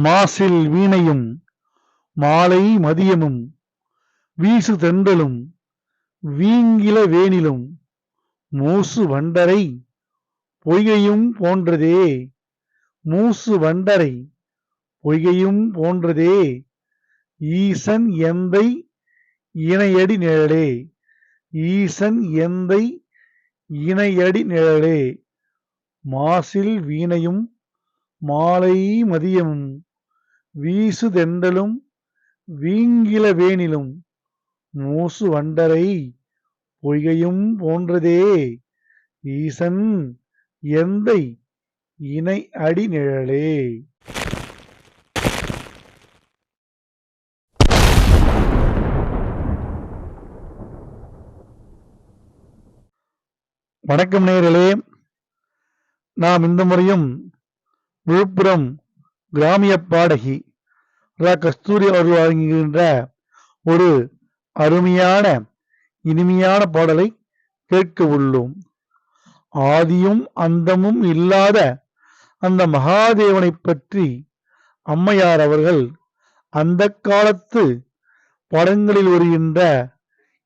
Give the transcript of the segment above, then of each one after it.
மாசில் வீணையும் மாலை மதியமும் வீசு தென்றலும் வீங்கில வேணிலும் மூசு வண்டரை பொய்கையும் போன்றதே மூசு வண்டரை பொய்கையும் போன்றதே ஈசன் எந்தை இணையடி நிழலே ஈசன் எந்தை இணையடி நிழலே மாசில் வீணையும் மாலை மதியமும் வீசு தெண்டலும் வீங்கில வேனிலும் மூசு வண்டரை பொய்கையும் போன்றதே. ஈசன் எந்தை இணை அடி நிழலே. வணக்கம் நேரலே நாம் இந்த முறையும் விழுப்புரம் கிராமிய பாடகி ரா கஸ்தூரி அவர்கள் வழங்குகின்ற ஒரு அருமையான இனிமையான பாடலை கேட்க உள்ளோம். ஆதியும் அந்தமும் இல்லாத அந்த மகாதேவனைப் பற்றி அம்மையார் அவர்கள் அந்த காலத்து படங்களில் வருகின்ற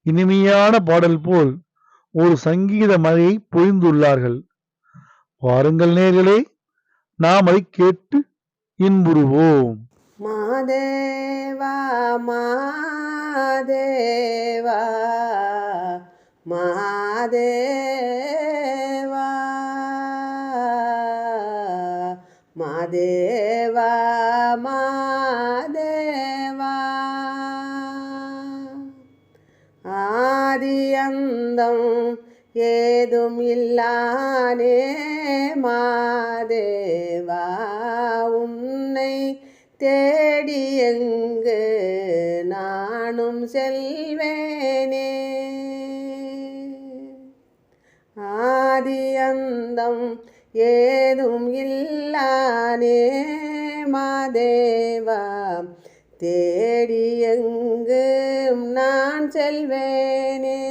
இனிமையான பாடல் போல் ஒரு சங்கீத மழையை பொழிந்துள்ளார்கள். வாருங்கள் நேர்களே நாம் அதை கேட்டு இன்புறுவோம். மாதேவா மாதேவா மாதேவா மாதேவா மாதேவா. ஆதியந்தம் ஏதும் இல்லானே மாதேவா. செல்வேனே. ஆதி அந்தம் ஏதும் இல்லானே மாதேவா தேடி எங்கும் நான் செல்வேனே.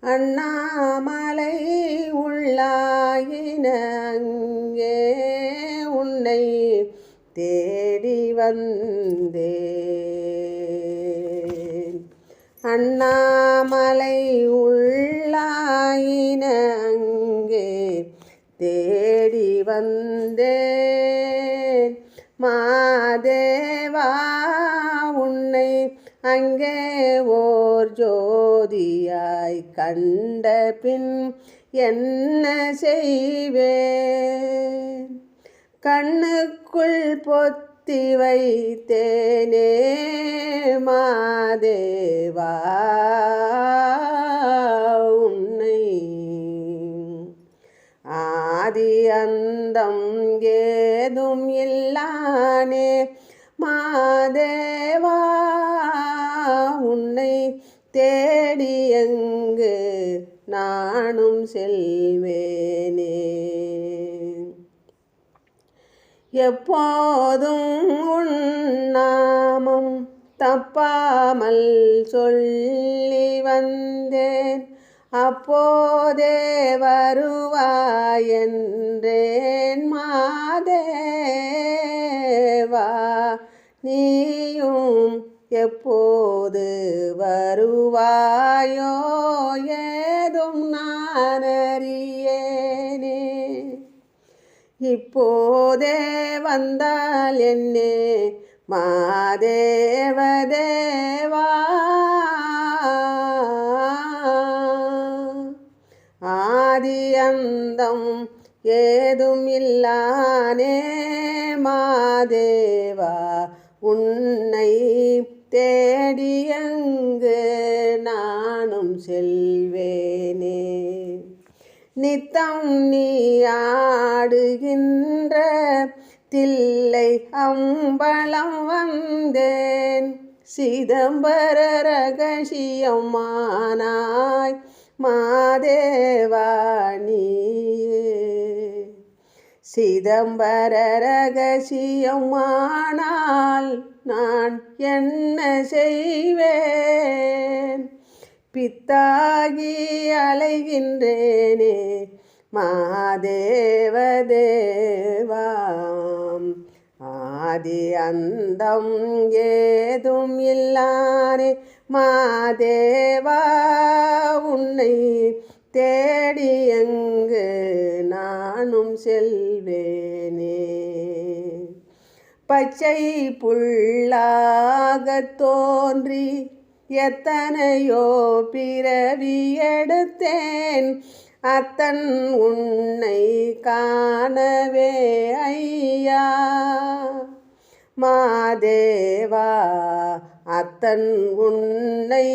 அண்ணாமலை உள்ளாயினங்கே உன்னை தேடி வந்தே. அண்ணாமலை உள்ளாயின அங்கே தேடி வந்தேன். மாதேவா உன்னை அங்கே ஓர் ஜோதியாய் கண்ட பின் என்ன செய்வேன்? கண்ணுக்குள் பக்தி வைத்தேனே மாதேவா உன்னை. ஆதி அந்தம் ஏதும் இல்லானே மாதேவா உன்னை தேடி எங்கு நானும் செல்வே எப்போதும் உண்ணாமம் தப்பாமல் சொல்லி வந்தேன். அப்போதே வருவாயென்றேன் மாதேவா. நீயும் எப்போது வருவாயோ ஏ இப்போதே வந்தால் என்னே மாதேவதேவா. ஆதி அந்தம் ஏதும் இல்லானே மாதேவா உன்னை தேடியங்கு நானும் செல்வேனே. நித்தம் நீ ஆடுகின்ற தில்லை அம்பலம் வந்தேன். சிதம்பர ரகசியமானாய் மாதேவாணியே சிதம்பர ரகசியமானால் நான் என்ன செய்வேன்? பித்தாகி அலைகின்றேனே மாதேவதேவாம் ஆதி அந்தம் ஏதும் இல்லானே மாதேவா உன்னை தேடி எங்கு நானும் செல்வேனே. பச்சை புள்ளாக தோன்றி எத்தனையோ பிறவி எடுத்தேன். அத்தன் உன்னை காணவே ஐயா. மாதேவா அத்தன் உன்னை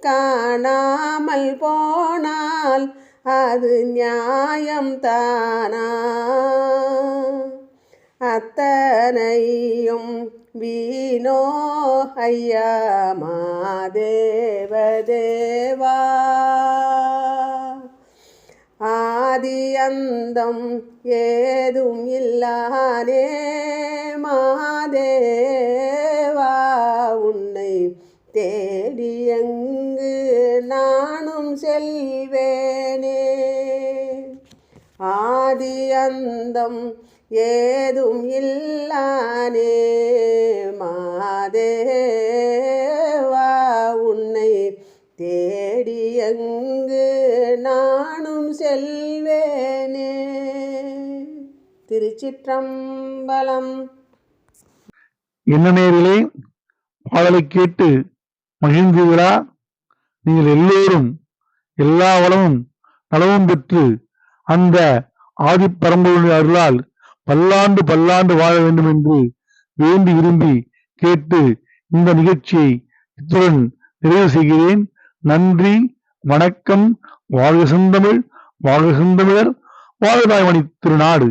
காணாமல் போனால் அது நியாயம் தானா அத்தனையும் வீணோ ஐயா மாதேவதேவா. ஆதியந்தம் ஏதும் இல்லானே மாதேவா. உன்னை தேடி எங்கு நானும் செல்வேனே. ஆதியந்தம் அந்தம் ஏதும் இல்லானே மாதேவா உன்னை தேடி எங்கு நானும் செல்வேனே. திருச்சிற்றம்பலம். என்ன நேரிலே பாடலை கேட்டு விழா நீங்கள் எல்லோரும் எல்லா வளமும் நலவும் பெற்று அந்த ஆதிப்பரம்பு அருளால் பல்லாண்டு பல்லாண்டு வாழ வேண்டும் என்று வேண்டி விரும்பி கேட்டு இந்த நிகழ்ச்சியை இத்துடன் நிறைவு செய்கிறேன். நன்றி வணக்கம். வாழ்க செந்தமிழ் வாழ்க செந்தமிழர். வாழ்தாய்மணி திருநாடு.